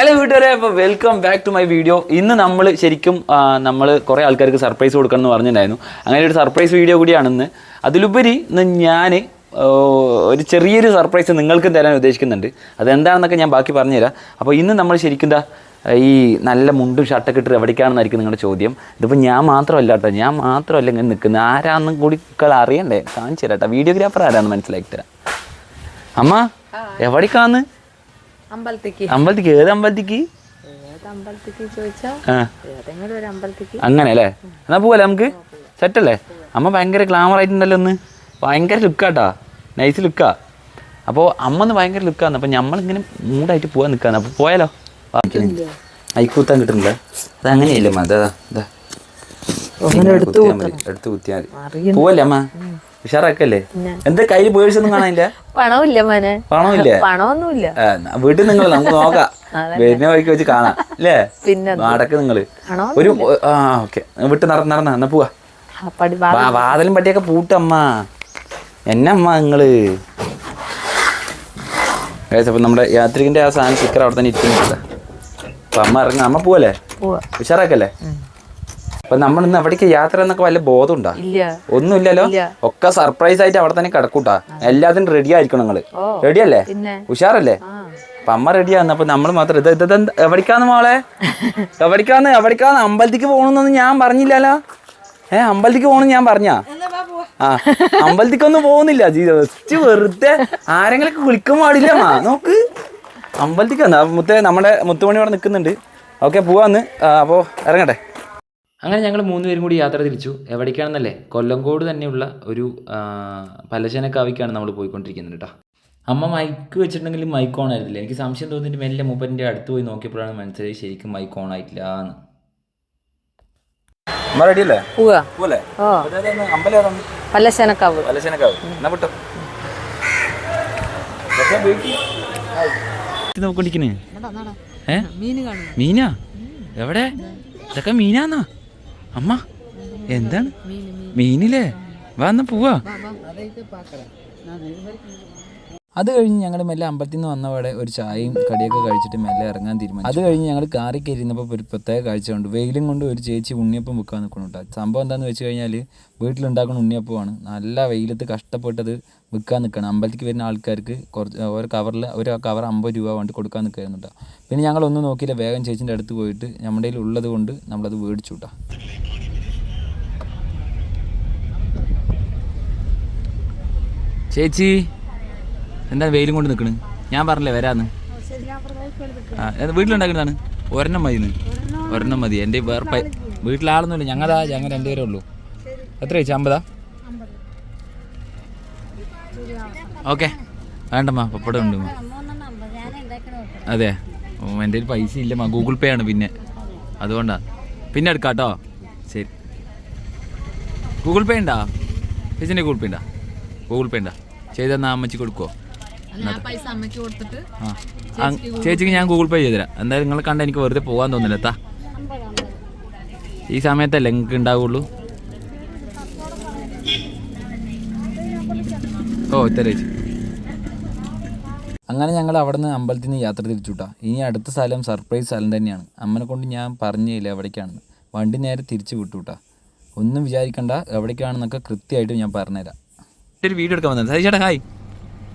Hello വീട്ടുകാരെ അപ്പോൾ welcome back to my video ഇന്ന് നമ്മൾ ശരിക്കും നമ്മൾ കുറേ ആൾക്കാർക്ക് സർപ്രൈസ് കൊടുക്കണം എന്ന് പറഞ്ഞിട്ടുണ്ടായിരുന്നു. അങ്ങനെ ഒരു സർപ്രൈസ് വീഡിയോ കൂടിയാണെന്ന്. അതിലുപരി ഇന്ന് ഞാൻ ഒരു ചെറിയൊരു സർപ്രൈസ് നിങ്ങൾക്കും തരാൻ ഉദ്ദേശിക്കുന്നുണ്ട്. അതെന്താണെന്നൊക്കെ ഞാൻ ബാക്കി പറഞ്ഞുതരാം. അപ്പോൾ ഇന്ന് നമ്മൾ ശരിക്കും എന്താ ഈ നല്ല മുണ്ടും ഷർട്ടൊക്കെ ഇട്ട് എവിടേക്കാണെന്നായിരിക്കും നിങ്ങളുടെ ചോദ്യം. ഇതിപ്പോൾ ഞാൻ മാത്രമല്ല കേട്ടോ ഞാൻ മാത്രമല്ല ഇങ്ങനെ നിൽക്കുന്നത്. ആരാന്നും കൂടി അറിയണ്ടേ? കാണിച്ചു തരാം കേട്ടോ. വീഡിയോഗ്രാഫർ ആരാന്ന് മനസ്സിലാക്കി തരാം. അമ്മ എവിടേക്കാന്ന് അമ്പലത്തേക്ക്. അമ്പലത്തിക്ക്? ഏത് അമ്പലത്തിക്ക്? അങ്ങനെ അല്ലേ? എന്നാ പോവല്ലേ നമുക്ക്? സെറ്റല്ലേ? അമ്മ ഭയങ്കര ഗ്ലാമർ ആയിട്ടുണ്ടല്ലോ ഒന്ന് ഭയങ്കര ലുക്കാട്ടാ നൈസ് ലുക്കാ അപ്പോൾ അമ്മ ഒന്ന് ഭയങ്കര ലുക്കാന്ന് അപ്പോൾ നമ്മളിങ്ങനെ മൂടായിട്ട് പോവാൻ നിൽക്കാന്ന് അപ്പോൾ പോയാലോ? ഐക്കൂത്താൻ കിട്ടുന്നില്ല. അത് അങ്ങനെയല്ലേ അമ്മ അതാ. എടുത്ത് കുത്തിയാൽ മതി. പോവല്ലേ അമ്മ? ഉഷാറാക്കല്ലേ? എന്താ കയ്യിൽ പേഴ്സ് ഒന്നും കാണാനില്ല? പണമില്ല മോനെ. പണമില്ല? പണമൊന്നുമില്ല. വീട്ടിൽ നിങ്ങൾ നമുക്ക് നോക്കാം. വരുന്ന വഴിക്ക് വെച്ച് കാണാം അല്ലേ? പിന്നെ നടക്ക് നിങ്ങൾ. ഒരു ആ ഓക്കെ. വിട്ട് നടന്ന് നടന്ന എന്നാ പോവാ. വാതിലും പട്ടിയൊക്കെ പൂട്ടമ്മ എന്നമ്മ നിങ്ങൾ? അപ്പൊ നമ്മുടെ യാത്രികന്റെ ആ സാധനം സ്റ്റിക്കർ അവിടെ തന്നെ ഇരിക്കുന്നില്ല അപ്പൊ അമ്മ ഇറങ്ങാം. അമ്മ പോവല്ലേ? പോവാ. ഉഷാറാക്കല്ലേ? അപ്പൊ നമ്മൾ ഇന്ന് എവിടേക്ക് യാത്ര എന്നൊക്കെ വല്ല ബോധമുണ്ടോ? ഇല്ല. ഒന്നുമില്ലല്ലോ. ഒക്കെ സർപ്രൈസ് ആയിട്ട് അവിടെ തന്നെ കിടക്കൂട്ടാ. എല്ലാത്തിനും റെഡി ആയിരിക്കണം നിങ്ങൾ. റെഡി അല്ലേ? ഉഷാറല്ലേ? അപ്പൊ അമ്മ റെഡി റെഡിയാന്ന് അപ്പൊ നമ്മൾ മാത്രം ഇത് ഇത് എവിടേക്കാന്ന് മോളെ? എവിടേക്കാന്ന്? എവിടേക്കാന്ന്? അമ്പലത്തിക്ക് പോകണമെന്നൊന്നും ഞാൻ പറഞ്ഞില്ലല്ലോ. ഏ അമ്പലത്തിക്ക് പോകണം ഞാൻ പറഞ്ഞാ? ആ അമ്പലത്തിക്കൊന്നും പോകുന്നില്ല. ജസ്റ്റ് വെറുതെ ആരെങ്കിലും വിളിക്കാൻ പാടില്ല. മാ നോക്ക്. അമ്പലത്തിക്ക് വന്നാ? മുത്തേ നമ്മുടെ മുത്തുമണി അവിടെ നിൽക്കുന്നുണ്ട്. ഓക്കെ പോവാന്ന്. അപ്പോൾ ഇറങ്ങട്ടെ. അങ്ങനെ ഞങ്ങൾ മൂന്നുപേരും കൂടി യാത്ര തിരിച്ചു. എവിടേക്കാണെന്നല്ലേ? കൊല്ലങ്കോട് തന്നെയുള്ള ഒരു പലശനക്കാവിക്കാണ് നമ്മൾ പോയിക്കൊണ്ടിരിക്കുന്നത് കേട്ടോ അമ്മ മൈക്ക് വെച്ചിട്ടുണ്ടെങ്കിൽ മൈക്ക് ഓൺ ആയിരുന്നില്ല. എനിക്ക് സംശയം തോന്നിയിട്ട് മെല്ലെ മൂപ്പന്റെ അടുത്ത് പോയി നോക്കിയപ്പോഴാണ് മനസ്സിലായി ശരിക്കും മൈക്ക് ഓൺ ആയിട്ടില്ല എന്ന്. പലശനക്കാവ് എന്നാ വിട്ടോ. മീനാ? എവിടെ? ഇതൊക്കെ മീനാന്നാ? അമ്മ എന്താണ്? മീനില്ലേ? വാ എന്നാ പോവാ. അത് കഴിഞ്ഞ് ഞങ്ങൾ മെല്ലെ അമ്പലത്തിൽ നിന്ന് വന്നവിടെ ഒരു ചായയും കടിയൊക്കെ കഴിച്ചിട്ട് മെല്ലെ ഇറങ്ങാൻ തീരുമാനിച്ചു. അത് കഴിഞ്ഞ് ഞങ്ങൾ കാറി കയറിയിരുന്നപ്പോൾ ഒരു പ്രത്യേക കാഴ്ച കൊണ്ട്. വെയിലും കൊണ്ട് ഒരു ചേച്ചി ഉണ്ണിയപ്പം വെക്കാൻ നിൽക്കണം കേട്ടോ സംഭവം എന്താണെന്ന് വെച്ച് കഴിഞ്ഞാൽ വീട്ടിലുണ്ടാക്കുന്ന ഉണ്ണിയപ്പമാണ്. നല്ല വെയിലത്ത് കഷ്ടപ്പെട്ടത് വിൽക്കാൻ നിൽക്കണം അമ്പലത്തിലേക്ക് വരുന്ന ആൾക്കാർക്ക് കുറച്ച് ഒരു കവറിൽ ഒരു കവർ അമ്പത് രൂപ വേണ്ടി കൊടുക്കാൻ നിൽക്കായിരുന്നു കേട്ടോ. പിന്നെ ഞങ്ങളൊന്നും നോക്കിയില്ല. വേഗം ചേച്ചിന്റെ അടുത്ത് പോയിട്ട് നമ്മുടെ കയ്യിൽ ഉള്ളത് കൊണ്ട് നമ്മളത് മേടിച്ചു കേട്ടോ. ചേച്ചി എന്താ വെയിലും കൊണ്ട് നിൽക്കണ്? ഞാൻ പറഞ്ഞില്ലേ വരാന്ന്? ആ വീട്ടിലുണ്ടാക്കുന്നതാണ്? ഒരെണ്ണം മതി. ഒരെണ്ണം മതി. എന്റെ വേറെ വീട്ടിലാളൊന്നുമില്ല. ഞങ്ങളാ ഞങ്ങൾ രണ്ടുപേരേ ഉള്ളൂ. എത്ര ചേച്ചി? അമ്പതാ? ഓക്കെ. വേണ്ടമ്മ പപ്പടം ഉണ്ട് അതെ. ഓ എന്റെ കയ്യിൽ പൈസ ഇല്ലമ്മ. ഗൂഗിൾ പേ ആണ് പിന്നെ. അതുകൊണ്ടാ. പിന്നെ എടുക്കാം കേട്ടോ. ശരി. ഗൂഗിൾ പേ ഉണ്ടാ? ചേച്ചിന്റെ ഗൂഗിൾ പേ ഉണ്ടാ? ഗൂഗിൾ പേ ഉണ്ടാ? ചെയ്ത അമ്മച്ചി കൊടുക്കുമോ കൊടുത്തിട്ട് ആ. ചേച്ചിക്ക് ഞാൻ ഗൂഗിൾ പേ ചെയ്തുതരാം എന്തായാലും നിങ്ങൾ കണ്ട എനിക്ക് വെറുതെ പോകാൻ തോന്നില്ല എത്താ ഈ സമയത്തല്ലേ നിങ്ങൾക്ക് ഉണ്ടാവുള്ളൂ. ഓ ഇത്ര അങ്ങനെ ഞങ്ങൾ അവിടെ നിന്ന് അമ്പലത്തിൽ നിന്ന് യാത്ര തിരിച്ചുട്ടാ. ഇനി അടുത്ത സ്ഥലം സർപ്രൈസ് സ്ഥലം തന്നെയാണ്. അമ്മനെ കൊണ്ട് ഞാൻ പറഞ്ഞില്ല എവിടേക്കാണെന്ന്. വണ്ടി നേരെ തിരിച്ചു വിട്ടുട്ടാ. ഒന്നും വിചാരിക്കണ്ട എവിടേക്കാണെന്നൊക്കെ കൃത്യമായിട്ട് ഞാൻ പറഞ്ഞുതരാം. ഒരു വീഡിയോ എടുക്കാൻ വന്നത്. ചേട്ടാ ഹായ്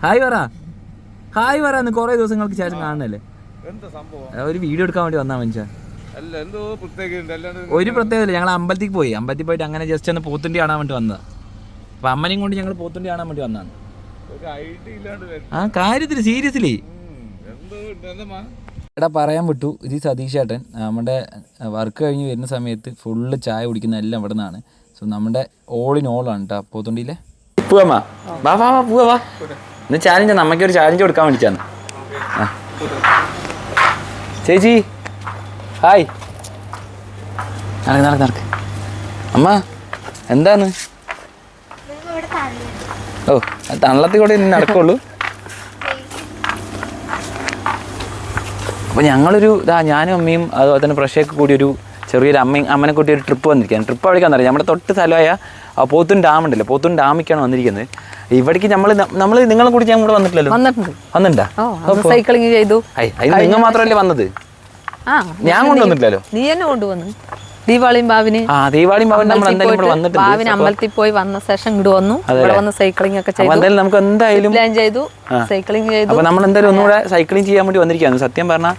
ഹായ് പറ. ഹായ് പറ എന്ന് കുറേ ദിവസങ്ങൾക്ക് ശേഷം കാണുന്നല്ലേ എന്താ സംഭവം? ഒരു വീഡിയോ എടുക്കാൻ വേണ്ടി വന്നാ മനുഷ്യ. ഒരു പ്രത്യേകത ഞങ്ങൾ അമ്പലത്തിൽ പോയി. അമ്പലത്തിൽ പോയിട്ട് അങ്ങനെ ജസ്റ്റ് ഒന്ന് പോത്തുണ്ടി കാണാൻ വേണ്ടി വന്നതാണ് അപ്പൊ അമ്മനെയും കൊണ്ട് ഞങ്ങൾ പോത്തുണ്ടി കാണാൻ വേണ്ടി വന്നതാണ് ഒരു ഐഡിയ ഇല്ലാണ്ട് വരും ആ കാര്യത്തിൽ സീരിയസ്ലി. എടാ പറയാൻ വിട്ടു. ഇത് സതീഷ് ഏട്ടൻ നമ്മുടെ വർക്ക് കഴിഞ്ഞ് വരുന്ന സമയത്ത് ഫുള്ള് ചായ കുടിക്കുന്ന എല്ലാം ഇവിടെ നിന്നാണ്. സോ നമ്മുടെ ഓൾ ഇൻ ഓൾ ആണ് കേട്ടോ പോത്തുണ്ടിയിലെ? പോവാ വാ വാ വാ പോവാ വാ. ഇന്ന് ചാലഞ്ച് നമ്മക്ക് ഒരു ചാലഞ്ച് കൊടുക്കാൻ വേണ്ടി ചേച്ചി. ഹായ്. നടക്ക് നടക്ക് നടക്ക്. അമ്മ എന്താണ് ഓ. അത് തള്ളത്തിൽ കൂടെ ഇനി നടക്കുള്ളൂ. അപ്പോൾ ഞങ്ങളൊരു ഇതാ ഞാനും അമ്മയും അതുപോലെ തന്നെ പ്രഷയൊക്കെ കൂടി ഒരു ചെറിയൊരു അമ്മയും അമ്മനെ കൂട്ടി ഒരു ട്രിപ്പ് വന്നിരിക്കുകയാണ്. ട്രിപ്പ് അവിടേക്ക് അറിയാം നമ്മുടെ തൊട്ട് സ്ഥലമായ പോത്തും ഡാം ഉണ്ടല്ലോ. പോത്തും ഡാമിക്കാണ് വന്നിരിക്കുന്നത്. ഇവിടേക്ക് നമ്മൾ നമ്മൾ നിങ്ങളെ കൂടി ഞാൻ കൂടെ വന്നിട്ടില്ലല്ലോ? വന്നിട്ടുണ്ട്. സൈക്ലിങ് ചെയ്തു. നിങ്ങൾ മാത്രമല്ലേ വന്നത്? ഞാൻ കൊണ്ടുവന്നിട്ടില്ലല്ലോ. നീ എന്നെ കൊണ്ടുവന്നു. ദീപാവളിയും ബാവിന് ആ ദീപാവളി ഭവൻ നമ്മൾ എന്തായാലും ഇവിടെ വന്നിട്ടുണ്ട് ബാവിന് അമ്പലത്തിൽ പോയി വന്ന ശേഷം ഇങ്ങോട്ട് വന്നു. ഇവിടെ വന്ന് സൈക്ലിംഗ് ഒക്കെ ചെയ്തു. എന്തായാലും നമുക്ക് എന്തായാലും പ്ലാൻ ചെയ്തു സൈക്ലിംഗ് ചെയ്തു. അപ്പൊ നമ്മൾ എന്തായാലും ഒന്നുകൂടെ സൈക്ലിംഗ് ചെയ്യാൻ വേണ്ടി വന്നിരിക്കുകയാണ്. സത്യം പറഞ്ഞാൽ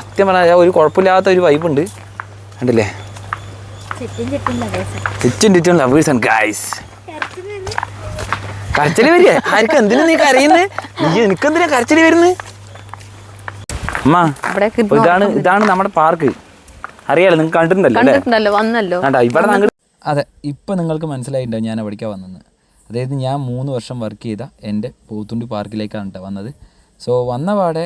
സത്യം പറഞ്ഞാൽ ഒരു കുഴപ്പമില്ലാത്ത ഒരു വൈബ് ഉണ്ട്. കണ്ടില്ലേ? ചുറ്റും ചുറ്റും ലവേഴ്സ് ആൻഡ് ഗൈസ് കരച്ചിൽ വരിക. ആർക്കും എന്തിനാ നീ കരയുന്നത് നീ എനിക്കെന്തിനാ കരച്ചിൽ വരുന്നത് അമ്മ ഇതാണ് ഇതാണ് നമ്മുടെ പാർക്ക് അറിയാലോ നിങ്ങൾ കണ്ടിട്ടുണ്ടല്ലോ വന്നല്ലോ. ഇവിടെ അതെ ഇപ്പം നിങ്ങൾക്ക് മനസ്സിലായിട്ടോ ഞാൻ എവിടേക്കാണ് വന്നത്? അതായത് ഞാൻ മൂന്ന് വർഷം വർക്ക് ചെയ്ത എന്റെ പോത്തുണ്ടി പാർക്കിലേക്കാണ് കേട്ടോ വന്നത്. സോ വന്ന പാടെ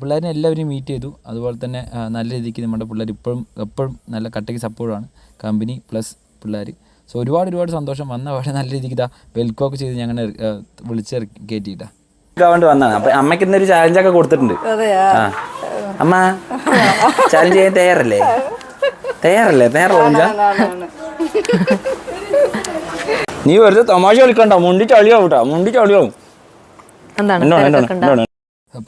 പിള്ളേരെ എല്ലാവരെയും മീറ്റ് ചെയ്തു. അതുപോലെ തന്നെ നല്ല രീതിക്ക് നമ്മുടെ പിള്ളേർ ഇപ്പോഴും എപ്പോഴും നല്ല കട്ടയ്ക്ക് സപ്പോർട്ടാണ് കമ്പനി പ്ലസ് പിള്ളേർ സോ ഒരുപാട് ഒരുപാട് സന്തോഷം. വന്ന പാടെ നല്ല രീതിക്ക് ഇതാ വെൽക്കമൊക്കെ ചെയ്ത് ഞങ്ങൾ വിളിച്ച് കയറ്റിയിട്ടാ വേണ്ടി വന്നതാണ്. അപ്പം അമ്മയ്ക്ക് ഇന്നൊരു ചാലഞ്ചൊക്കെ കൊടുത്തിട്ടുണ്ട്. അമ്മ ചാലഞ്ച് ചെയ്യാൻ തയ്യാറല്ലേ? തയ്യാറല്ലേ? തയ്യാറല്ല നീ വെറുതെ തമാശ കളിക്കണ്ട മുണ്ടി ചളിയാവും. കേട്ടോ മുണ്ടി ചളിയാവും എന്താണ്?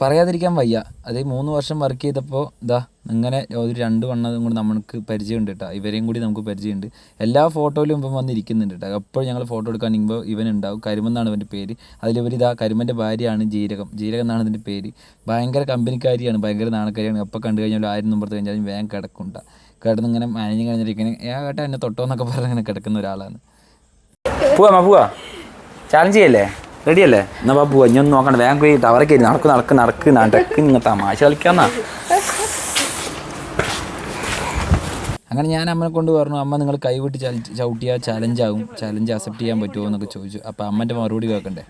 പറയാതിരിക്കാൻ വയ്യ. അതേ മൂന്ന് വർഷം വർക്ക് ചെയ്തപ്പോൾ ഇതാ ഇങ്ങനെ ഒരു രണ്ട് വണ്ണതും കൂടി നമുക്ക് പരിചയമുണ്ട് കേട്ടോ ഇവരെയും കൂടി നമുക്ക് പരിചയമുണ്ട്. എല്ലാ ഫോട്ടോയിലും ഇപ്പം വന്നിരിക്കുന്നുണ്ട് കേട്ടോ അപ്പോൾ ഞങ്ങൾ ഫോട്ടോ എടുക്കാൻ ഇവൻ ഉണ്ടാവും. കരിമെന്നാണ് ഇവന്റെ പേര്. അതിലിവർ ഇതാ കരിമന്റെ ഭാര്യയാണ് ജീരകം. ജീരകം എന്നാണ് ഇതിന്റെ പേര്. ഭയങ്കര കമ്പനിക്കാരിയാണ് ഭയങ്കര നാണക്കാരിയാണ് എപ്പോൾ കണ്ടു കഴിഞ്ഞാൽ ആയിരം നമ്പർ കഴിഞ്ഞാലും വേഗം കിടക്കുണ്ട കിടന്ന് ഇങ്ങനെ മാനേജ് കഴിഞ്ഞിരിക്കണേ ഏ കേട്ടോ എന്നെ തൊട്ടോ എന്നൊക്കെ പറഞ്ഞ് ഇങ്ങനെ കിടക്കുന്ന ഒരാളാണ്. പോവാ പോവാ. ചാലഞ്ച് ചെയ്യല്ലേ? റെഡി അല്ലേ എന്നാ ബാബു പോവാ ഇനി ഒന്നും നോക്കണ്ട. വേഗം പോയി ടവറൊക്കെ. നടക്ക് നടക്ക് നടക്ക്. നടക്ക് നിങ്ങൾ തമാശ കളിക്കാന്നാ. അങ്ങനെ ഞാൻ അമ്മനെ കൊണ്ട് പറഞ്ഞു അമ്മ നിങ്ങൾ കൈവിട്ട് ചവിട്ടിയാൽ ചലഞ്ച് ആകും ചലഞ്ച് അക്സെപ്റ്റ് ചെയ്യാൻ പറ്റുമോ? എന്നൊക്കെ ചോദിച്ചു. അപ്പോൾ അമ്മന്റെ മറുപടി കേൾക്കണ്ടേ?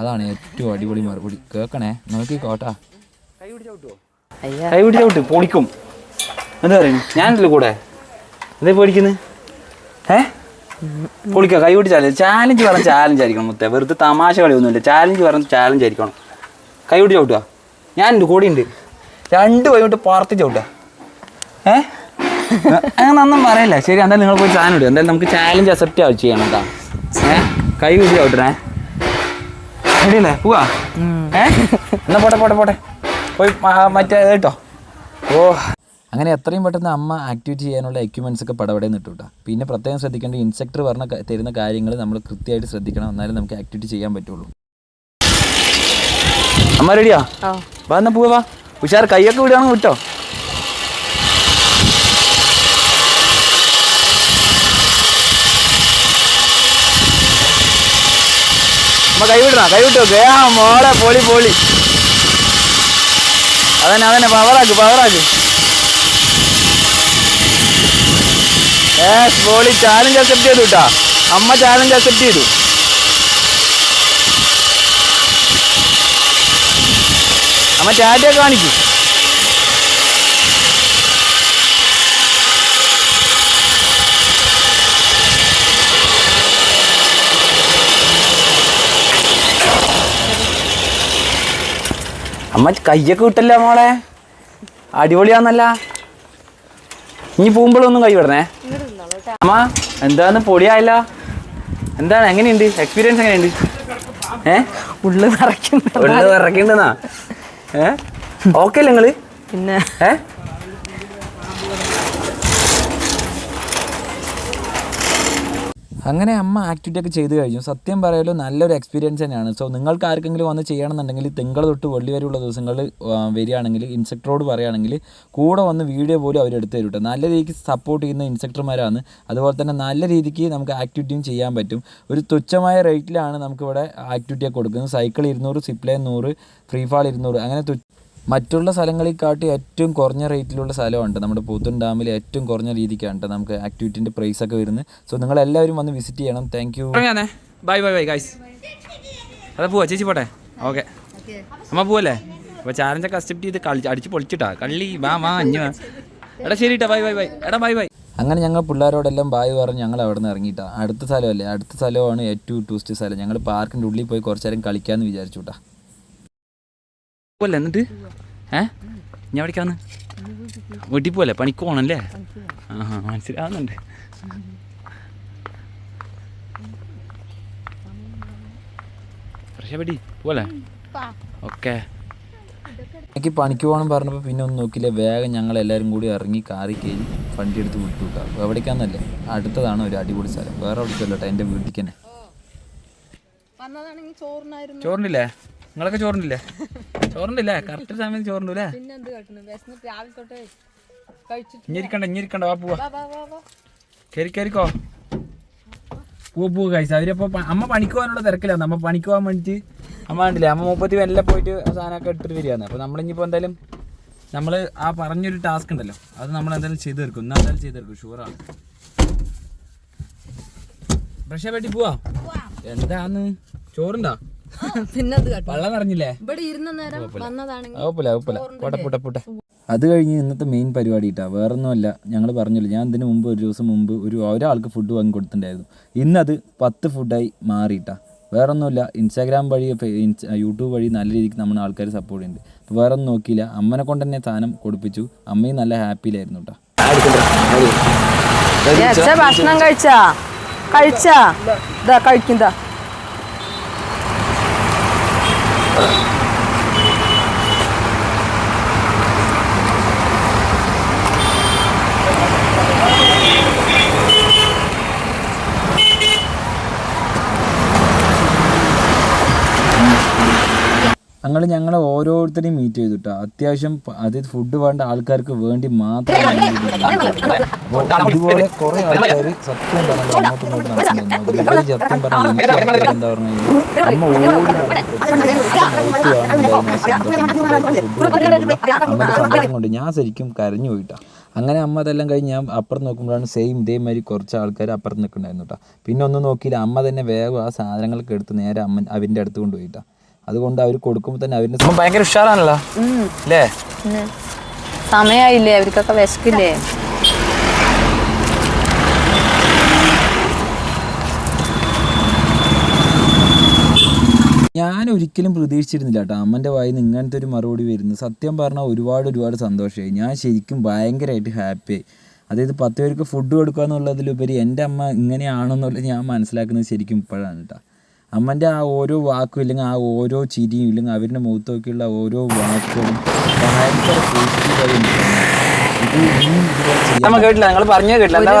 അതാണ് ഏറ്റവും അടിപൊളി മറുപടി. കേൾക്കണേ? നോക്കി കോട്ടാ? കൈ പിടിച്ച് ചവിട്ട് പൊളിക്കും. എന്താ പറയുന്നു? ഞാനല്ലേ കൂടെ? എന്താ പേടിക്കുന്നത് ഏ? പൊളിക്ക കൈ പിടിച്ച് ചാലഞ്ച് ചാലഞ്ച് പറഞ്ഞ ചാലഞ്ച് ആയിരിക്കണം മുത്തേ. വെറുതെ തമാശ കളിയൊന്നുമില്ല. ചാലഞ്ച് പറഞ്ഞ ചാലഞ്ച് ആയിരിക്കണം. കൈ പിടിച്ച് ചവിട്ടുക. ഞാൻ ഉണ്ട് കൂടി ഉണ്ട്. രണ്ട് കൈ പാർത്തി ചവിട്ടുക. ഏ? അങ്ങനെ ഒന്നും പറയില്ല. ശരി എന്തായാലും നിങ്ങൾ പോയി ചാനൽ ഇടുക. എന്തായാലും നമുക്ക് ചാലഞ്ച് അക്സെപ്റ്റ് ആവും ചെയ്യണം കേട്ടോ. ഏ? കൈ പിടിച്ച് ചവിട്ടണേ. റെഡിയല്ലേ? പോവാ. ഏ? എന്നാ പോട്ടെ പോട്ടെ പോട്ടെ. പോയി മറ്റേ കേട്ടോ ഓ. അങ്ങനെ എത്രയും പെട്ടെന്ന് അമ്മ ആക്ടിവിറ്റി ചെയ്യാനുള്ള എക്യുപ്മെന്റ്സ് ഒക്കെ പടപടെ നിട്ടുട്ടാ പിന്നെ പ്രത്യേകം ശ്രദ്ധിക്കേണ്ട ഇൻസ്ട്രക്ടർ പറഞ്ഞ തരുന്ന കാര്യങ്ങൾ നമ്മൾ കൃത്യമായിട്ട് ശ്രദ്ധിക്കണം. എന്നാലും നമുക്ക് ആക്ടിവിറ്റി ചെയ്യാൻ പറ്റുള്ളൂ. അമ്മ റെഡിയാ വാ എന്നാ പോവാ വാ. ഉഷാർ കൈയൊക്കെ വിടുകയാണെങ്കിൽ വിട്ടോ. അമ്മ കൈ വിടണ? കൈ വിട്ടോ ആ മോളെ പോളി പോളി. അതന്നെ അതന്നെ. പവറാക്ക് പവറാക്ക് ഏ ബോളി ചാലഞ്ച് അക്സെപ്റ്റ് ചെയ്തു കേട്ടാ അമ്മ ചാലഞ്ച് അക്സെപ്റ്റ് ചെയ്തു. അമ്മ ടാറ്റ കാണിക്കും. അമ്മ കയ്യൊക്കെ വിട്ടല്ല മോളെ? അടിപൊളിയാന്നല്ല. ഇനി പോകുമ്പോഴൊന്നും കൈ വിടണേ അമ്മ എന്താന്ന് പൊടിയായല്ല എന്താണ് എങ്ങനെയുണ്ട്? എക്സ്പീരിയൻസ് എങ്ങനെയുണ്ട്? ഏ? ഉള്ളു നിറയ്ക്കുന്നു ഉള്ളു ഇറക്കിണ്ടെന്നാ ഏ? ഓക്കെ അല്ലേ നിങ്ങൾ? പിന്നെ ഏ? അങ്ങനെ അമ്മ ആക്ടിവിറ്റി ഒക്കെ ചെയ്ത് കഴിഞ്ഞു. സത്യം പറയാലോ നല്ലൊരു എക്സ്പീരിയൻസ് തന്നെയാണ്. സോ നിങ്ങൾക്ക് ആർക്കെങ്കിലും വന്ന് ചെയ്യണമെന്നുണ്ടെങ്കിൽ തിങ്കൾ തൊട്ട് വെള്ളി വരെയുള്ള ദിവസങ്ങളിൽ വരികയാണെങ്കിൽ ഇൻസ്ട്രക്ടറോട് പറയുകയാണെങ്കിൽ കൂടെ വന്ന് വീഡിയോ പോലും അവരെടുത്ത് തരും കേട്ടോ നല്ല രീതിക്ക് സപ്പോർട്ട് ചെയ്യുന്ന ഇൻസ്ട്രക്ടർമാരാണ് അതുപോലെ തന്നെ നല്ല രീതിക്ക് നമുക്ക് ആക്ടിവിറ്റിയും ചെയ്യാൻ പറ്റും. ഒരു തുച്ഛമായ റേറ്റിലാണ് നമുക്കിവിടെ ആക്ടിവിറ്റിയൊക്കെ കൊടുക്കുന്നത്. സൈക്കിൾ ഇരുന്നൂറ് സിപ്ലൈൻ നൂറ് ഫ്രീ ഫാൾ ഇരുന്നൂറ് അങ്ങനെ മറ്റുള്ള സ്ഥലങ്ങളിൽ കാട്ടി ഏറ്റവും കുറഞ്ഞ റേറ്റിലുള്ള സ്ഥലമുണ്ട്. നമ്മുടെ പൂത്തുൻ ഡാമിൽ ഏറ്റവും കുറഞ്ഞ രീതിക്കാണ് കേട്ടോ നമുക്ക് ആക്ടിവിറ്റിന്റെ പ്രൈസ് ഒക്കെ വരുന്നത്. സോ നിങ്ങൾ എല്ലാവരും വന്ന് വിസിറ്റ് ചെയ്യണം. Thank you bye bye bye guys അതെ പോവാ. ചേച്ചി പോട്ടെ? ഓക്കെ. അമ്മ പോവല്ലേ? അപ്പോൾ ചാലഞ്ചൊക്കെ അക്സെപ്റ്റ് ചെയ്ത് കളി അടിച്ച് പൊളിച്ചിട്ടാ. കള്ളി വാ വാ അഞ്ഞു വാ. എടാ ശരി ബൈ ബൈ ബൈ എടാ ബൈ ബൈ അങ്ങനെ ഞങ്ങൾ പിള്ളേരോടെല്ലാം ബായ് പറഞ്ഞ് ഞങ്ങൾ അവിടെ നിന്ന് ഇറങ്ങിയിട്ടാ അടുത്ത സ്ഥലമല്ലേ? അടുത്ത സ്ഥലമാണ് ഏറ്റവും ടൂറിസ്റ്റ് സ്ഥലം. ഞങ്ങൾ പാർക്കിന്റെ ഉള്ളിൽ പോയി കുറച്ചേരം കളിക്കാമെന്ന് വിചാരിച്ചു കേട്ടാ പോവല്ലേ എന്നിട്ട്? ഏ? ഞാൻ എവിടേക്കാന്ന് വീട്ടിൽ പോലെ പണിക്ക് പോകണല്ലേ ആ മനസ്സിലാവുന്നുണ്ട്. പക്ഷേ പടി പോലെ ഓക്കെ. എനിക്ക് പണിക്ക് പോകണം പറഞ്ഞപ്പോൾ പിന്നെ ഒന്നും നോക്കില്ല വേഗം ഞങ്ങൾ എല്ലാവരും കൂടി ഇറങ്ങി കാറി കയറി വണ്ടി എടുത്ത് വിട്ടു വിട്ടാ എവിടേക്കാന്നല്ലേ? അടുത്തതാണ് ഒരു അടിപൊളി സ്ഥലം. വേറെ എവിടേക്കല്ലോട്ടെ എന്റെ വീട്ടിലേക്ക് തന്നെ ചോറിനില്ലേ? നിങ്ങളൊക്കെ ചോറുണ്ടില്ലേ? ചോറുണ്ടില്ലേ? കറക്റ്റ് സമയത്ത് ചോറുണ്ടല്ലേ? ഇഞ്ഞിരിക്കണ്ട ഇരിക്കണ്ട വാ പോവാ. കയറി കയറിക്കോ പോ പോ കഴിച്ച അവരപ്പോ അമ്മ പണിക്ക് പോകാനുള്ള തിരക്കിലാണ് അമ്മ പണിക്ക് പോകാൻ വേണ്ടിട്ട് അമ്മ കണ്ടില്ലേ? അമ്മ മുപ്പത്തി വെല്ല പോയിട്ട് ആ സാധനമൊക്കെ എടുത്തിട്ട് വരികയാണ്. അപ്പോൾ നമ്മളിനിപ്പോൾ എന്തായാലും നമ്മൾ ആ പറഞ്ഞൊരു ടാസ്ക് ഉണ്ടല്ലോ. അത് നമ്മൾ എന്തായാലും ചെയ്ത് തീർക്കും. ഇന്ന് എന്തായാലും ചെയ്ത് തീർക്കും. ഷുവറാണ് ബ്രഷ പറ്റി പോവാ. എന്താന്ന്? ചോറുണ്ടോ? പിന്നെ അത് കേട്ടു വെള്ളം നിറഞ്ഞില്ലേ ഇവിടെ ഇരുന്ന നേരം വന്നതാണെങ്കിൽ അത് കഴിഞ്ഞ് ഇന്നത്തെ മെയിൻ പരിപാടി ഇട്ടാ. വേറൊന്നുമല്ല ഞങ്ങൾ പറഞ്ഞില്ല ഞാൻ ഇതിന് മുമ്പ് ഒരു ദിവസം മുമ്പ് ഒരു ഒരാൾക്ക് ഫുഡ് വാങ്ങി കൊടുത്തിട്ടുണ്ടായിരുന്നു. ഇന്നത് പത്ത് ഫുഡായി മാറിയിട്ടാ വേറൊന്നുമില്ല ഇൻസ്റ്റാഗ്രാം വഴി യൂട്യൂബ് വഴി നല്ല രീതിക്ക് നമ്മൾ ആൾക്കാർ സപ്പോർട്ട് ഉണ്ട് അപ്പോൾ വേറെ ഒന്നും നോക്കിയില്ല. അമ്മനെ കൊണ്ട് തന്നെ സാധനം കൊടുപ്പിച്ചു. അമ്മയും നല്ല ഹാപ്പിയിലായിരുന്നു കേട്ടോ ഭക്ഷണം കഴിച്ചാ? കഴിച്ചാ? ഇതാ കഴിക്കുന്നതാ ഞങ്ങൾ ഞങ്ങളെ ഓരോരുത്തരെയും മീറ്റ് ചെയ്തു കേട്ടോ അത്യാവശ്യം അത് അതായത് ഫുഡ് വേണ്ട ആൾക്കാർക്ക് വേണ്ടി മാത്രം ഇതുപോലെ കുറെ ആൾക്കാർ സത്യം പറഞ്ഞാൽ അങ്ങോട്ടും ഇങ്ങോട്ടും നടക്കുന്നുണ്ടായിരുന്നു സത്യം പറഞ്ഞാൽ എന്താ പറഞ്ഞാൽ അമ്മ അമ്മയുടെ സന്തോഷം കൊണ്ട് ഞാൻ ശരിക്കും കരഞ്ഞു പോയിട്ടാ. അങ്ങനെ അമ്മ അതെല്ലാം കഴിഞ്ഞ് ഞാൻ അപ്പുറം നോക്കുമ്പോഴാണ് സെയിം ഇതേമാതിരി കുറച്ച് ആൾക്കാർ അപ്പുറത്ത് നിൽക്കുന്നുണ്ടായിരുന്നു കേട്ടോ പിന്നെ ഒന്നും നോക്കിയില്ല അമ്മ തന്നെ വേഗം ആ സാധനങ്ങളൊക്കെ എടുത്ത് നേരെ അമ്മ അവന്റെ അടുത്ത് കൊണ്ടുപോയിട്ടാ. അതുകൊണ്ട് അവർ കൊടുക്കുമ്പോൾ തന്നെ അവരുടെ ഭയങ്കര ഉഷാറാണല്ലോ. അല്ലേ സമയായില്ലേ? അവർക്കൊക്കെ വിശക്കില്ലേ? ഞാൻ ഒരിക്കലും പ്രതീക്ഷിച്ചിരുന്നില്ല കേട്ടോ അമ്മന്റെ വായിൽ നിന്ന് ഇങ്ങനത്തെ ഒരു മറുപടി വരുന്നു. സത്യം പറഞ്ഞാൽ ഒരുപാട് ഒരുപാട് സന്തോഷമായി. ഞാൻ ശരിക്കും ഭയങ്കരമായിട്ട് ഹാപ്പിയായി അതായത് പത്ത് പേർക്ക് ഫുഡ് കൊടുക്കുക എന്നുള്ളതിലുപരി എന്റെ അമ്മ ഇങ്ങനെയാണെന്നുള്ളത് ഞാൻ മനസ്സിലാക്കുന്നത് ശരിക്കും ഇപ്പോഴാണ് കേട്ടോ അമ്മന്റെ ആ ഓരോ വാക്കും ഇല്ലെങ്കിൽ ആ ഓരോ ചിരിയും ഇല്ലെങ്കിൽ അവരുടെ മുഖത്ത് നോക്കിയുള്ള ഓരോ വാക്കുകളും ഭയങ്കര പോസിറ്റീവായി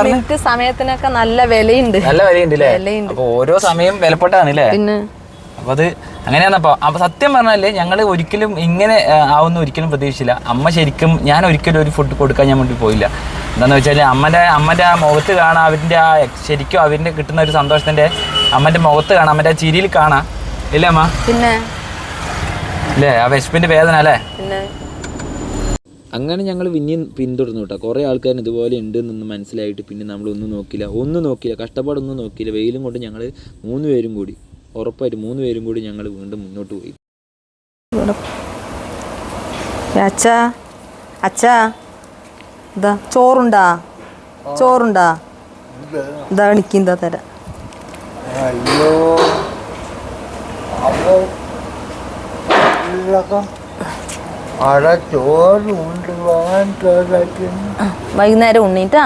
മിനിറ്റ് സമയത്തിനൊക്കെ നല്ല വിലയുണ്ട്. നല്ല വിലയുണ്ട് ഓരോ സമയം വിലപ്പെട്ടാണ് അല്ലേ അപ്പൊ അപ്പോൾ അത് അങ്ങനെയാണപ്പോ അപ്പോൾ സത്യം പറഞ്ഞാൽ ഞങ്ങൾ ഒരിക്കലും ഇങ്ങനെ ആവുന്ന ഒരിക്കലും പ്രതീക്ഷിച്ചില്ല. അമ്മ ശരിക്കും ഞാൻ ഒരിക്കലും ഒരു ഫുഡ് കൊടുക്കാൻ ഞാൻ വേണ്ടി പോയില്ല. എന്താണെന്ന് വെച്ചാൽ അമ്മന്റെ അമ്മന്റെ ആ മുഖത്ത് കാണാൻ അവരിന്റെ ആ ശരിക്കും അവരിന്റെ കിട്ടുന്ന ഒരു സന്തോഷത്തിന്റെ അമ്മന്റെ മുഖത്ത് കാണാം അമ്മന്റെ ചിരിയിൽ കാണാം. ഇല്ലേ അമ്മ? പിന്നെ? അല്ലേ ആ വിശപ്പിന്റെ വേദന അല്ലേ? പിന്നെ? അങ്ങനെ ഞങ്ങൾ പിന്നെയും പിന്തുടർന്നു കേട്ടോ. കുറേ ആൾക്കാർ ഇതുപോലെ ഉണ്ട് എന്നൊന്ന് മനസ്സിലായിട്ട് പിന്നെ നമ്മൾ ഒന്നും നോക്കില്ല ഒന്നും നോക്കില്ല കഷ്ടപ്പാടൊന്നും നോക്കിയില്ല വെയിലും കൊണ്ട് ഞങ്ങൾ മൂന്ന് പേരും കൂടി ഉറപ്പായിട്ട് മൂന്ന് പേരും കൂടി ഞങ്ങൾ വീണ്ടും മുന്നോട്ട് പോയി. അച്ഛാ അച്ഛാ ഇതാ ചോറുണ്ടാ? ചോറുണ്ടാ? ഇതാ എന്താ തരാം. അയ്യോ. അപ്പൊ ഇതൊക്കെ അവിടെ ചോറുണ്ട് വൈകുന്നേരം ഉണ്ണീട്ടാ?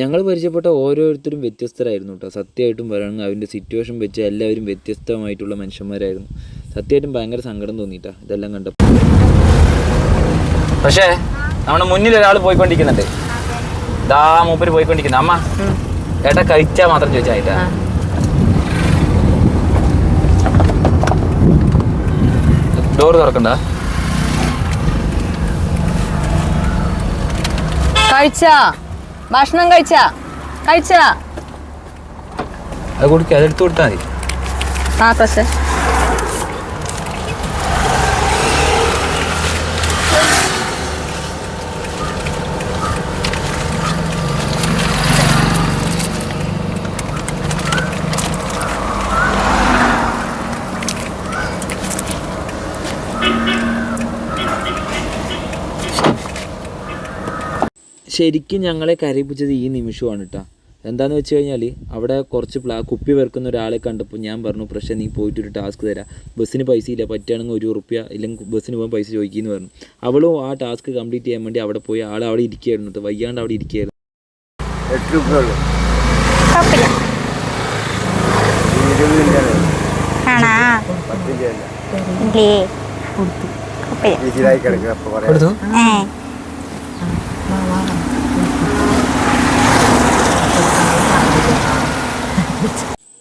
ഞങ്ങൾ പരിചയപ്പെട്ട ഓരോരുത്തരും വ്യത്യസ്തരായിരുന്നു കേട്ടോ സത്യമായിട്ടും പറയുകയാണെങ്കിൽ അവന്റെ സിറ്റുവേഷൻ വെച്ച് എല്ലാവരും വ്യത്യസ്തമായിട്ടുള്ള മനുഷ്യന്മാരായിരുന്നു. സത്യമായിട്ടും ഭയങ്കര സങ്കടം തോന്നിട്ടാ ഇതെല്ലാം കണ്ടപ്പോൾ പക്ഷേ നമ്മുടെ മുന്നിൽ ഒരാൾ പോയിക്കൊണ്ടിരിക്കുന്നുണ്ട്. ദാ മൂപ്പര് പോയിക്കൊണ്ടിരിക്കുന്ന. അമ്മ. ഏട്ടാ കഴിച്ചാൽ മാത്രം ചോദിച്ചാൽ ഡോർ തുറക്കണ്ട? കഴിച്ചാ. ഭക്ഷണം കഴിച്ചാ. കഴിച്ചാ. അത് കൊടുക്കുക അതെടുത്ത് കൊടുത്താൽ മതി. ആ പക്ഷേ ശരിക്കും ഞങ്ങളെ കരയിപ്പിച്ചത് ഈ നിമിഷമാണ് കേട്ടോ എന്താണെന്ന് വെച്ച് കഴിഞ്ഞാൽ അവിടെ കുറച്ച് പ്ലാ കുപ്പി വെറുക്കുന്ന ഒരാളെ കണ്ടപ്പോൾ ഞാൻ പറഞ്ഞു പ്രശ്നം നീ പോയിട്ട് ഒരു ടാസ്ക് തരാം. ബസ്സിന് പൈസ ഇല്ല പറ്റുകയാണെങ്കിൽ ഒരു റുപ്യ ഇല്ലെങ്കിൽ ബസ്സിന് പോകാൻ പൈസ ചോദിക്കുന്നു പറഞ്ഞു. അവളും ആ ടാസ്ക് കംപ്ലീറ്റ് ചെയ്യാൻ വേണ്ടി അവിടെ പോയി ആൾ അവിടെ ഇരിക്കുകയായിരുന്നു കേട്ടോ വയ്യാണ്ട് അവിടെ ഇരിക്കുകയായിരുന്നു. എട്ട് പത്ത് രൂപയല്ല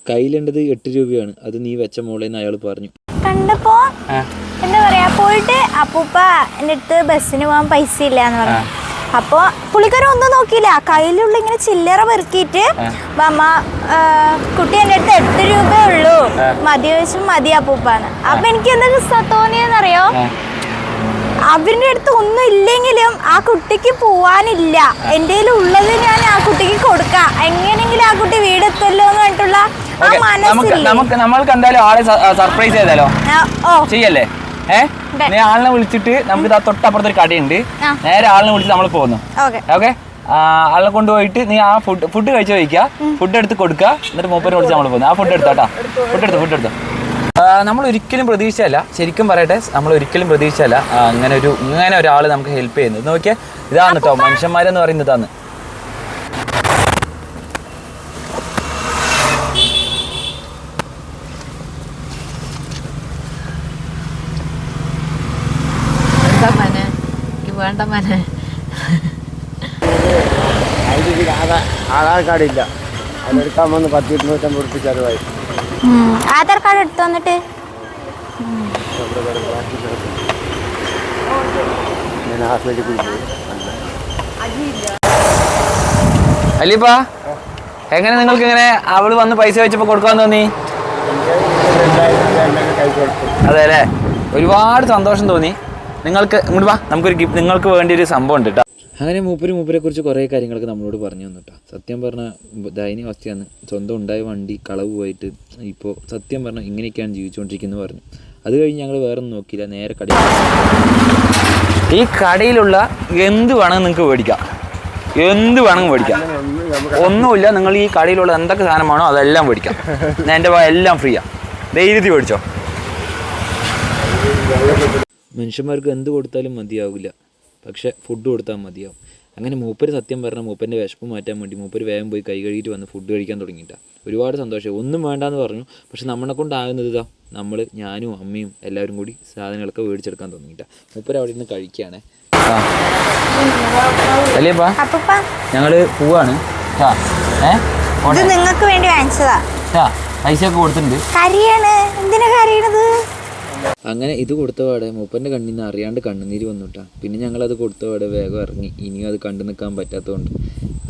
കയ്യിലുണ്ടത് എട്ട് രൂപയാണ്. അത് നീ വെച്ച മോളേന്ന് അയാൾ പറഞ്ഞു. കണ്ടപ്പോ എന്താ പറയാ പോയിട്ട് അപ്പൂപ്പ എന്റെ അടുത്ത് ബസ്സിന് പോകാൻ പൈസ ഇല്ല എന്ന് പറഞ്ഞു അപ്പൊ പുള്ളിക്കാരൻ ഒന്നും നോക്കിയില്ല. കയ്യിലുള്ള ഇങ്ങനെ ചില്ലറ പെറുക്കിയിട്ട് അമ്മ കുട്ടി എന്റെ അടുത്ത് എട്ട് രൂപയേ ഉള്ളൂ. മതി ചോദിച്ചു മതി അപ്പൂപ്പാന്ന്. അപ്പൊ എനിക്ക് എന്തൊക്കെ തോന്നിയെന്നറിയോ അവരുടെ അടുത്ത് ഒന്നും ഇല്ലെങ്കിലും ആ കുട്ടിക്ക് പോവാനില്ല. എന്റെ ഉള്ളത് ഞാൻ ആ കുട്ടിക്ക് കൊടുക്കാം. എങ്ങനെങ്കിലും ആ കുട്ടി വീടെത്തല്ലോ എന്ന് പറഞ്ഞിട്ടുള്ള നമുക്ക് നമുക്ക് നമ്മൾക്ക് എന്തായാലും ആളെ സർപ്രൈസ് ചെയ്താലോ? ഓ. ചെയ്യല്ലേ? ഏ? ഉണ്ട്. നീ ആളിനെ വിളിച്ചിട്ട് നമുക്ക് ഇതാ തൊട്ടപ്പുറത്ത് ഒരു കടയുണ്ട്. നേരെ ആളിനെ വിളിച്ച് നമ്മൾ പോകുന്നു ഓക്കെ. ഓക്കെ? ആളെ കൊണ്ടുപോയിട്ട് നീ ആ ഫുഡ് ഫുഡ് കഴിച്ചു കഴിക്കുക. ഫുഡ് എടുത്ത് കൊടുക്കുക. എന്നിട്ട് മൂപ്പരെ വിളിച്ച് നമ്മൾ പോകുന്നു ആ ഫുഡ് എടുത്തോട്ടാ ഫുഡ് എടുത്തു ഫുഡ് എടുത്തു? നമ്മൾ ഒരിക്കലും പ്രതീക്ഷയല്ല ശരിക്കും പറയട്ടെ നമ്മൾ ഒരിക്കലും പ്രതീക്ഷയല്ല അങ്ങനെ ഒരു ഇങ്ങനെ ഒരാൾ നമുക്ക് ഹെൽപ്പ് ചെയ്യുന്നത് നോക്കിയാൽ ഇതാണ് കേട്ടോ മനുഷ്യന്മാരെന്ന് പറയുന്നത് ഇതാണ്. വേണ്ട മനെ. ആധാർ കാർഡ് ഇല്ല. അതെടുക്കാൻ വന്ന് പത്ത് ഇരുന്നൂറ്റമ്പത് ഉറുപ്പ് ചെലവായി. ആധാർ കാർഡ് എടുത്തു വന്നിട്ട് അല്ലിപ്പാ എങ്ങനെ നിങ്ങൾക്ക് ഇങ്ങനെ അവൾ വന്ന് പൈസ വെച്ചപ്പോ കൊടുക്കാൻ തോന്നി? അതെ അല്ലേ? ഒരുപാട് സന്തോഷം തോന്നി. നിങ്ങൾക്ക് ഇങ്ങോട്ട് വാ നമുക്കൊരു ഗിഫ്റ്റ് നിങ്ങൾക്ക് വേണ്ടി ഒരു സംഭവം ഉണ്ട് അങ്ങനെ മൂപ്പര് മൂപ്പരെ കുറിച്ച് കുറേ കാര്യങ്ങളൊക്കെ നമ്മളോട് പറഞ്ഞു തന്നു കേട്ടോ. സത്യം പറഞ്ഞാൽ ദയനീയ അവസ്ഥയാണ്. സ്വന്തം ഉണ്ടായ വണ്ടി കളവ് പോയിട്ട് ഇപ്പോൾ സത്യം പറഞ്ഞാൽ ഇങ്ങനെയൊക്കെയാണ് ജീവിച്ചുകൊണ്ടിരിക്കുന്നത് പറഞ്ഞു. അത് കഴിഞ്ഞ് ഞങ്ങൾ വേറെ ഒന്നും നോക്കിയില്ല നേരെ കടയിൽ ഈ കടയിലുള്ള എന്ത് വേണമെങ്കിൽ നിങ്ങൾക്ക് മേടിക്കാം. എന്ത് വേണമെങ്കിൽ മേടിക്കാം. ഒന്നുമില്ല നിങ്ങൾ ഈ കടയിലുള്ള എന്തൊക്കെ സാധനമാണോ വേണോ അതെല്ലാം മേടിക്കാം. എന്റെ എല്ലാം ഫ്രീയാണ് ധൈര്യത്തിൽ മേടിച്ചോ. മനുഷ്യന്മാർക്ക് എന്ത് കൊടുത്താലും മതിയാവില്ല. പക്ഷെ ഫുഡ് കൊടുത്താൽ മതിയാവും. അങ്ങനെ മൂപ്പര് സത്യം പറഞ്ഞാൽ മൂപ്പന്റെ വിശപ്പ് മാറ്റാൻ വേണ്ടി മൂപ്പര് വേഗം പോയി കൈ കഴുകിയിട്ട് വന്ന് ഫുഡ് കഴിക്കാൻ തുടങ്ങിയിട്ടാണ് ഒരുപാട് സന്തോഷം. ഒന്നും വേണ്ടാന്ന് പറഞ്ഞു. പക്ഷെ നമ്മളെ കൊണ്ടാകുന്നത് ഇതാ. നമ്മൾ ഞാനും അമ്മയും എല്ലാവരും കൂടി സാധനങ്ങളൊക്കെ മേടിച്ചെടുക്കാൻ തുടങ്ങിയിട്ടാണ് മൂപ്പര് അവിടെ നിന്ന് കഴിക്കുകയാണ്. അല്ലേപ്പാ? ഞങ്ങൾ പോവാണ്. നിങ്ങൾക്ക് വേണ്ടി വാങ്ങിച്ചതാ. പൈസ ഒക്കെ കൊടുത്തിട്ടുണ്ട്. എന്തിനാ കരയണത് അങ്ങനെ ഇത് കൊടുത്തപാടെ മൂപ്പന്റെ കണ്ണിൽ നിന്ന് അറിയാണ്ട് കണ്ണുനീര് വന്നുട്ടാ. പിന്നെ ഞങ്ങളത് കൊടുത്തപാടെ വേഗം ഇറങ്ങി. ഇനിയും അത് കണ്ടു നിൽക്കാൻ പറ്റാത്തതുകൊണ്ട്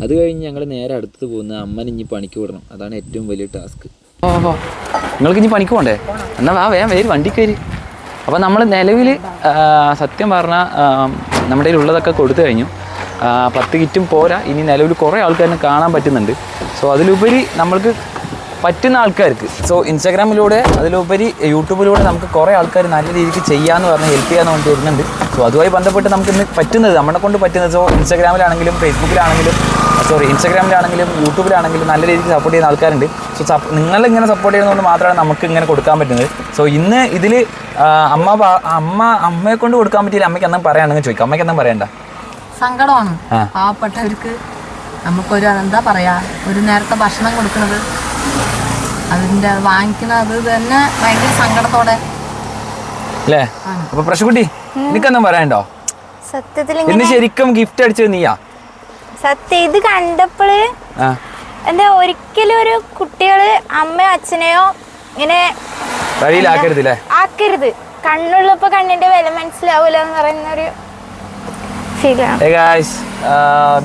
അത് കഴിഞ്ഞ് ഞങ്ങൾ നേരെ അടുത്ത് പോകുന്ന അമ്മൻ ഇനി പണിക്ക് വിടണം. അതാണ് ഏറ്റവും വലിയ ടാസ്ക്. ഓഹോ. നിങ്ങൾക്ക് ഇനി പണിക്ക് പോണ്ടേ? എന്നാൽ ആ വേഗം വേര് വണ്ടി കയറി അപ്പോൾ നമ്മൾ നിലവിൽ സത്യം പറഞ്ഞാൽ നമ്മുടെ കയ്യിൽ ഉള്ളതൊക്കെ കൊടുത്തു കഴിഞ്ഞു. പത്ത് കിറ്റും പോരാ. ഇനി നിലവിൽ കുറേ ആൾക്കാരെ കാണാൻ പറ്റുന്നുണ്ട്. സോ അതിലുപരി നമ്മൾക്ക് പറ്റുന്ന ആൾക്കാർക്ക്. സോ ഇൻസ്റ്റാഗ്രാമിലൂടെ അതിലുപരി യൂട്യൂബിലൂടെ നമുക്ക് കുറേ ആൾക്കാർ നല്ല രീതിക്ക് ചെയ്യാമെന്ന് പറഞ്ഞ് ഹെൽപ്പ് ചെയ്യാന്ന് പറഞ്ഞു വരുന്നുണ്ട്. സോ അതുമായി ബന്ധപ്പെട്ട് നമുക്ക് ഇന്ന് പറ്റുന്നത് നമ്മളെ കൊണ്ട് പറ്റുന്നത്. സോ ഇൻസ്റ്റാഗ്രാമിലാണെങ്കിലും ഫേസ്ബുക്കിലാണെങ്കിലും സോറി ഇൻസ്റ്റാഗ്രാമിലാണെങ്കിലും യൂട്യൂബിലാണെങ്കിലും നല്ല രീതിയിൽ സപ്പോർട്ട് ചെയ്യുന്ന ആൾക്കാരുണ്ട്. സോ സപ്പ് നിങ്ങളിങ്ങനെ സപ്പോർട്ട് ചെയ്യുന്നതുകൊണ്ട് മാത്രമാണ് നമുക്ക് ഇങ്ങനെ കൊടുക്കാൻ പറ്റുന്നത്. സോ ഇന്ന് ഇതിൽ അമ്മ അമ്മ അമ്മയെ കൊണ്ട് കൊടുക്കാൻ പറ്റിയില്ല. അമ്മയ്ക്ക് എന്നാൽ പറയാണെങ്കിൽ ചോദിക്കാം. അമ്മയ്ക്ക് എന്നാൽ പറയണ്ട. സങ്കടമാണ്. പാവപ്പെട്ടവർക്ക് നമുക്കൊരു എന്താ പറയാ? ഒരു നേരത്തെ ഭക്ഷണം കൊടുക്കുന്നത്. അതിന്റെ വാങ്ങിക്കുന്ന അത് തന്നെ ഭയങ്കര സങ്കടത്തോടെ. അല്ലേ? അപ്പൊ പ്രശ്നക്കുട്ടി നിനക്കെന്തും പറയണ്ടോ സത്യത്തിൽ ഇന്ന് ശരിക്കും ഗിഫ്റ്റ് അടിച്ചത് നീയാ? സത്യം ഇത് കണ്ടപ്പോൾ എന്താ ഒരിക്കലും ഒരു കുട്ടികൾ അമ്മയോ അച്ഛനെയോ ഇങ്ങനെ ആക്കരുത്. കണ്ണുള്ളപ്പോ കണ്ണിന്റെ വില മനസ്സിലാവൂല എന്ന് പറയുന്ന ഒരു ഫീലാണ്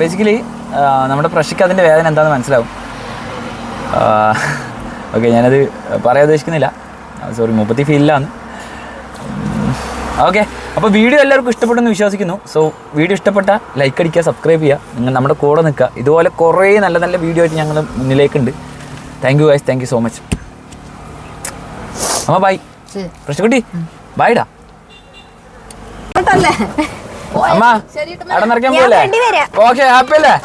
ബേസിക്കലി നമ്മുടെ പ്രഷിക്ക് അതിന്റെ വേദന എന്താണെന്ന് മനസ്സിലാവും. ഓക്കെ ഞാനത് പറയാൻ ഉദ്ദേശിക്കുന്നില്ല. സോറി മുപ്പത്തി ഫീലിലാണ് ഓക്കെ അപ്പോൾ വീഡിയോ എല്ലാവർക്കും ഇഷ്ടപ്പെട്ടെന്ന് വിശ്വസിക്കുന്നു. സോ വീഡിയോ ഇഷ്ടപ്പെട്ട ലൈക്ക് അടിക്കുക സബ്സ്ക്രൈബ് ചെയ്യുക. നിങ്ങൾ നമ്മുടെ കൂടെ നിൽക്കുക. ഇതുപോലെ കുറേ നല്ല നല്ല വീഡിയോ ആയിട്ട് ഞങ്ങൾ മുന്നിലേക്കുണ്ട്. Thank you guys thank you so much അമ്മ ബൈ പ്രശ്ന പ്രശ്നക്കുട്ടി ബൈഡാ അമ്മ അവിടെ നിറയ്ക്കാൻ പോലെ. ഓക്കെ ഹാപ്പി അല്ലേ?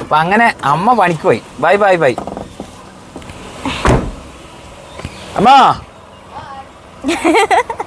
അപ്പൊ അങ്ങനെ അമ്മ പണിക്ക് പോയി. ബൈ ബൈ ബൈ അമ്മ.